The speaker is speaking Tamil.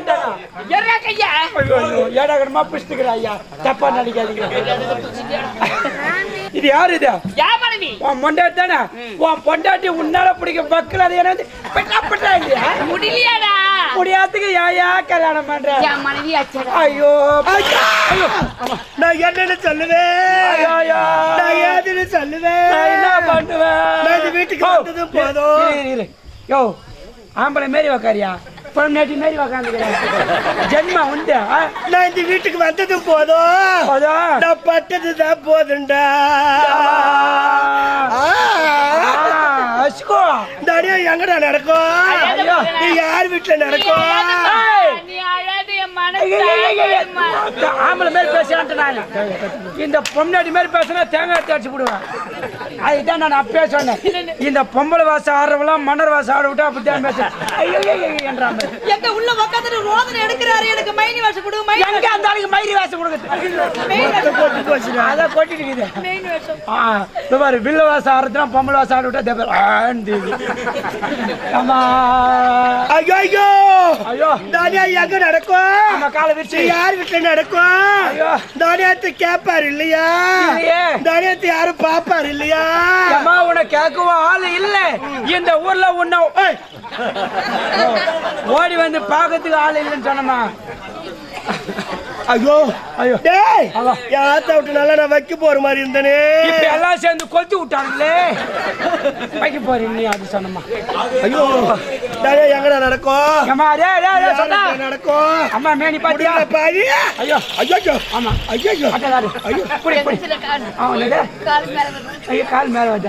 வந்துட்டானா எர்ரா கையா ஐயோ ஐயோ ஏடாகடமா பிடிச்சிக்கிறா ஐயா. தப்பா நடிக்காதீங்க. இது யாரு இது? யா மனைவி உன் பொண்டாட்டி தானே? உன் பொண்டாட்டி உன்னால பிடிக்க பக்கல அது என்ன பெட்டா பெட்டா இல்லையா? முடியலையாடா. முடியாதுக்கு யாயா கல்யாணம் பண்ற? யா மனைவி ஐயோ. ஐயா, நான் என்னன்னு சொல்லுவேன். நான் ஏதுன்னு சொல்லுவேன். நான் என்ன பண்ணுவேன்? நான் இந்த வீட்டுக்கு ஓ, வந்ததும் போதும். யோ ஆம்பளை மாரி உக்காரியா? பொண்ணாட்டி மாரி உக்காந்துக்கிறேன். ஜென்மா உண்டு? நான் இந்த வீட்டுக்கு வந்ததும் போதும். நான் அஸ்கோ. இந்த அடியா எங்கடா நடக்கும்? யார் வீட்டுல நடக்கும் ஏய். நீ அழாது என் ஐயோ, ஐயோ, ஐயோ, ஐயோ. மனசு ஆம்பளை மாரி பேசுறான்ட்டு நான் இந்த பொம்னாடி மாதிரி பேசுனா தேங்காய் தேய்ச்சி விடுவேன் அதுதான் நான் அப்பயே சொன்னேன். இந்த பொம்பளை வாசம் ஆடுறவெல்லாம் மன்னர் வாசம் ஆட விட்டா அப்படித்தான் பேசுறேன் ஐயோ ஐயோ, ஐயோ, என்றான் பாரு. எங்க உள்ள உட்காந்துட்டு ரோதனை எடுக்கிறாரு எனக்கு மைனி வாசம் கொடுங்க மைனி எங்க அந்த ஆளுக்கு மயிரி வாசம். கொடுக்குது அதான் கொட்டிட்டு இருக்குது. பாரு வில்ல வாசம் ஆடுறதுனா பொம்பளை வாசம் ஆட விட்டா தேவை. ஆண்டு ஆமா ஐயோ ஐயோ. ஐயோ. எங்க நடக்கும்? நம்ம காலை விரிச்சு. யார் வீட்டுல நடக்கும்? அடியாத்து கேப்பாரு இல்லையா? அடியாத்து யாரும் பாப்பாரு இல்லையா? அம்மா உன்னை கேட்கவும் ஆள் இல்ல. இந்த ஊர்ல உன்னை. ஓடி வந்து பாக்கிறதுக்கு ஆள் இல்லைன்னு சொன்னமா ஐயோ ஐயோ. டேய் ஆத்தா விட்டு நல்லா நான் வைக்க போற மாதிரி இருந்தனே. இப்ப எல்லாம் சேர்ந்து கொத்தி விட்டாங்களே வைக்க போறீங்க நீ அது சொன்னமா ஐயோ டேய் எங்கடா நடக்கும் அம்மா டேய் டேய் டேய் சொன்னா. நடக்கும் அம்மா மேனி பாத்தியா? பாவி. ஐயோ. ஐயோ ஆமா. ஐயோ அட்டகாரு ஐயோ. புடி புடி கால். மேல ஐயோ கால் மேல வச்சா